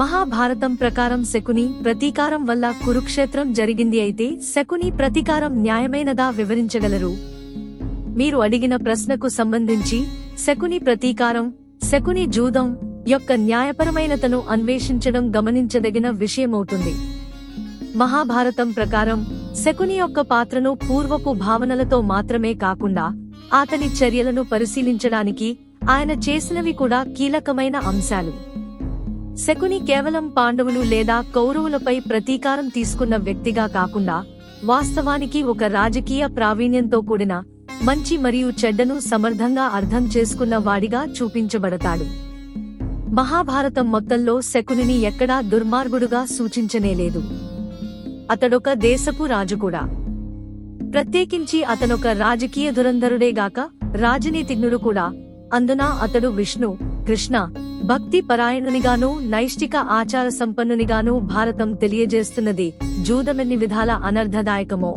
మహాభారతం ప్రకారం శకుని ప్రతీకారం వల్ల కురుక్షేత్రం జరిగింది అయితే శకుని ప్రతీకారం న్యాయమైనదా వివరించగలరు? మీరు అడిగిన ప్రశ్నకు సంబంధించి శకుని ప్రతీకారం శకుని జూదం యొక్క న్యాయపరమైనతను అన్వేషించడం గమనించదగిన విషయమవుతుంది. మహాభారతం ప్రకారం శకుని యొక్క పాత్రను పూర్వపు భావనలతో మాత్రమే కాకుండా అతని చర్యలను పరిశీలించడానికి ఆయన చేసినవి కూడా కీలకమైన అంశాలు. శకుని కేవలం పాండవులు లేదా కౌరవులపై ప్రతీకారం తీసుకున్న వ్యక్తిగా కాకుండా వాస్తవానికి ఒక రాజకీయ ప్రావీణ్యంతో కూడిన మంచి మరియు చెడ్డను సమర్థంగా అర్థం చేసుకున్న వాడిగా చూపించబడతాడు. మహాభారతం మొత్తంలో శకునిని ఎక్కడా దుర్మార్గుడుగా సూచించనేలేదు. అతడొక దేశపు రాజు కూడా. ప్రత్యేకించి అతనొక రాజకీయ దురంధరుడేగాక రాజనీతిజ్ఞుడు కూడా. అందున అతడు విష్ణు కృష్ణ భక్తి పరాయణునిగాను నైష్టిక ఆచార సంపన్నునిగాను భారతం తెలియజేస్తున్నది జూదమెన్ని విధాల అనర్ధదాయకమో.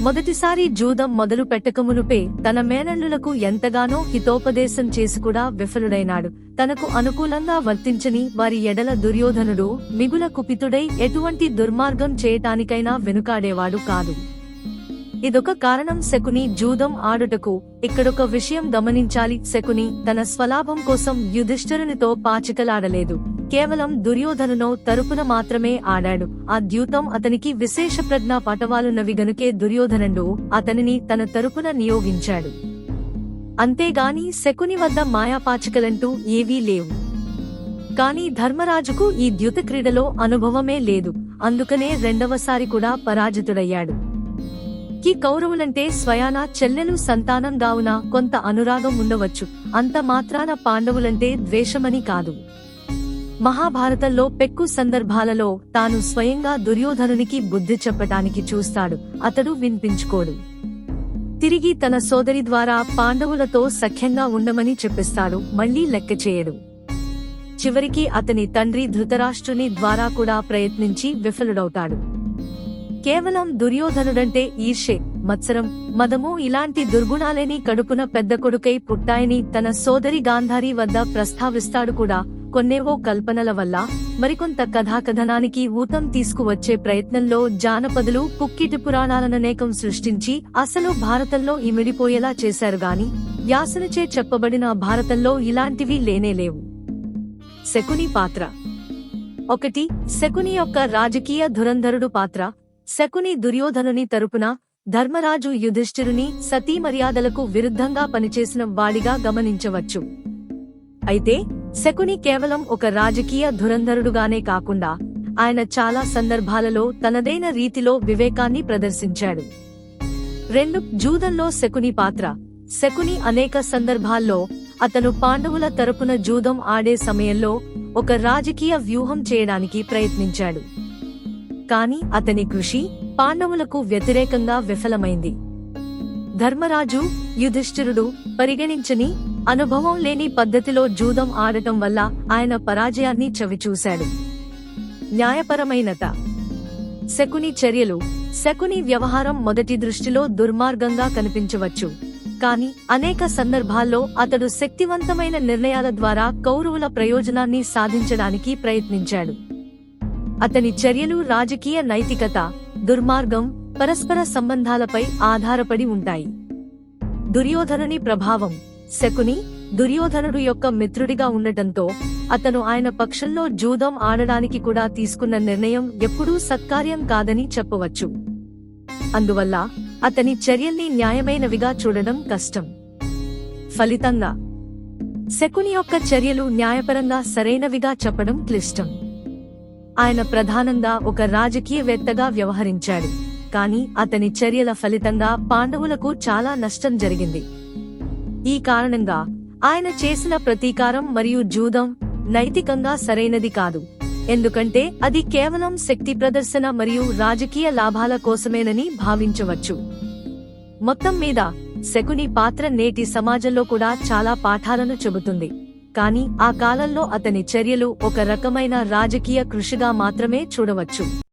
మొదటిసారి జూదం మొదలు పెట్టకమునుపే తన మేనల్లులకు ఎంతగానో హితోపదేశం చేసి కూడా విఫలుడైనాడు. తనకు అనుకూలంగా వర్తించని వారి ఎడల దుర్యోధనుడు మిగుల కుపితుడై ఎటువంటి దుర్మార్గం చేయటానికైనా వెనుకాడేవాడు కాదు. ఇదొక కారణం శకుని జూదం ఆడుటకు. ఇక్కడొక విషయం గమనించాలి శకుని తన స్వలాభం కోసం యుధిష్ఠరునితో పాచికలాడలేదు. కేవలం దుర్యోధనునో తరపున మాత్రమే ఆడాడు. ఆ ద్యూతం అతనికి విశేష ప్రజ్ఞా పటవాలున్నవి గనుకే దుర్యోధనుడు అతనిని తన తరపున నియోగించాడు. అంతేగాని శకుని వద్ద మాయాపాచికలంటూ ఏవీ లేవు. కాని ధర్మరాజుకు ఈ ద్యుత క్రీడలో అనుభవమే లేదు. అందుకనే రెండవసారి కూడా పరాజితుడయ్యాడు. కి కౌరవులంటే స్వయాన చెల్లెలు సంతానం గావున కొంత అనురాగం ఉండవచ్చు. అంత మాత్రాన పాండవులంటే ద్వేషమని కాదు. మహాభారతంలో పెక్కు సందర్భాలలో తాను స్వయంగా దుర్యోధనునికి బుద్ధి చెప్పటానికి చూస్తాడు. అతడు వినిపించుకోడు. తిరిగి తన సోదరి ద్వారా పాండవులతో సఖ్యంగా ఉండమని చెప్పిస్తాడు. మళ్ళీ లెక్క చేయడు. చివరికి అతని తండ్రి ధృతరాష్ట్రుని ద్వారా కూడా ప్రయత్నించి విఫలుడవుతాడు. కేవలం దుర్యోధనుడంటే ఈర్షే. మత్సరం మదము ఇలాంటి దుర్గుణాలేని కడుపున పెద్ద కొడుకై పుట్టాయని తన సోదరి గాంధారి వద్ద ప్రస్తావిస్తాడు కూడా. కొన్నేవో కల్పనల వల్ల మరికొంత కథాకథనానికి ఊతం తీసుకువచ్చే ప్రయత్నంలో జానపదులు కుక్కిటి పురాణాలననేకం సృష్టించి అసలు భారతంలో ఇమిడిపోయేలా చేశారు గాని వ్యాసనచే చెప్పబడిన భారతంలో ఇలాంటివి లేనేలేవు శకుని పాత్ర. ఒకటి శకుని యొక్క రాజకీయ ధురంధరుడు పాత్ర. శకుని దుర్యోధనుని తరపున ధర్మరాజు యుధిష్ఠిరుని సతీ మర్యాదలకు విరుద్ధంగా పనిచేసిన వాడిగా గమనించవచ్చు. అయితే శకుని కేవలం ఒక రాజకీయ ధురంధరుడుగానే కాకుండా ఆయన చాలా సందర్భాలలో తనదైన రీతిలో వివేకాన్ని ప్రదర్శించాడు. రెండు జూదంలో శకుని పాత్ర. శకుని అనేక సందర్భాల్లో అతను పాండవుల తరపున జూదం ఆడే సమయంలో ఒక రాజకీయ వ్యూహం చేయడానికి ప్రయత్నించాడు. కాని అతని కృషి పాండవులకు వ్యతిరేకంగా విఫలమైంది. ధర్మరాజు యుధిష్ఠిరుడు పరిగణించని అనుభవం లేని పద్ధతిలో జూదం ఆడటం వల్ల ఆయన పరాజయాన్ని చవిచూశాడు. న్యాయపరమైనత. శకుని చర్యలు. శకుని వ్యవహారం మొదటి దృష్టిలో దుర్మార్గంగా కనిపించవచ్చు. కాని అనేక సందర్భాల్లో అతడు శక్తివంతమైన నిర్ణయాల ద్వారా కౌరవుల ప్రయోజనాన్ని సాధించడానికి ప్రయత్నించాడు. అతని చర్యలు రాజకీయ నైతికత దుర్మార్గం పరస్పర సంబంధాలపై ఆధారపడి ఉంటాయి. దుర్యోధనుని ప్రభావం. శకుని దుర్యోధనుడు యొక్క మిత్రుడిగా ఉండటంతో అతను ఆయన పక్షంలో జూదం ఆడడానికి కూడా తీసుకున్న నిర్ణయం ఎప్పుడూ సత్కార్యం కాదని చెప్పవచ్చు. అందువల్ల అతని చర్యల్ని న్యాయమైనవిగా చూడడం కష్టం. ఫలితంగా శకుని యొక్క చర్యలు న్యాయపరంగా సరైనవిగా చెప్పడం క్లిష్టం. ఆయన ప్రధానంగా ఒక రాజకీయవేత్తగా వ్యవహరించాడు. కాని అతని చర్యల ఫలితంగా పాండవులకు చాలా నష్టం జరిగింది. ఈ కారణంగా ఆయన చేసిన ప్రతీకారం మరియు జూదం నైతికంగా సరైనది కాదు. ఎందుకంటే అది కేవలం శక్తి ప్రదర్శన మరియు రాజకీయ లాభాల కోసమేనని భావించవచ్చు. మొత్తం మీద శకుని పాత్ర నేటి సమాజంలో కూడా చాలా పాఠాలను చెబుతుంది. కానీ ఆ కాలంలో అతని చర్యలు ఒక రకమైన రాజకీయ కృషిగా మాత్రమే చూడవచ్చు.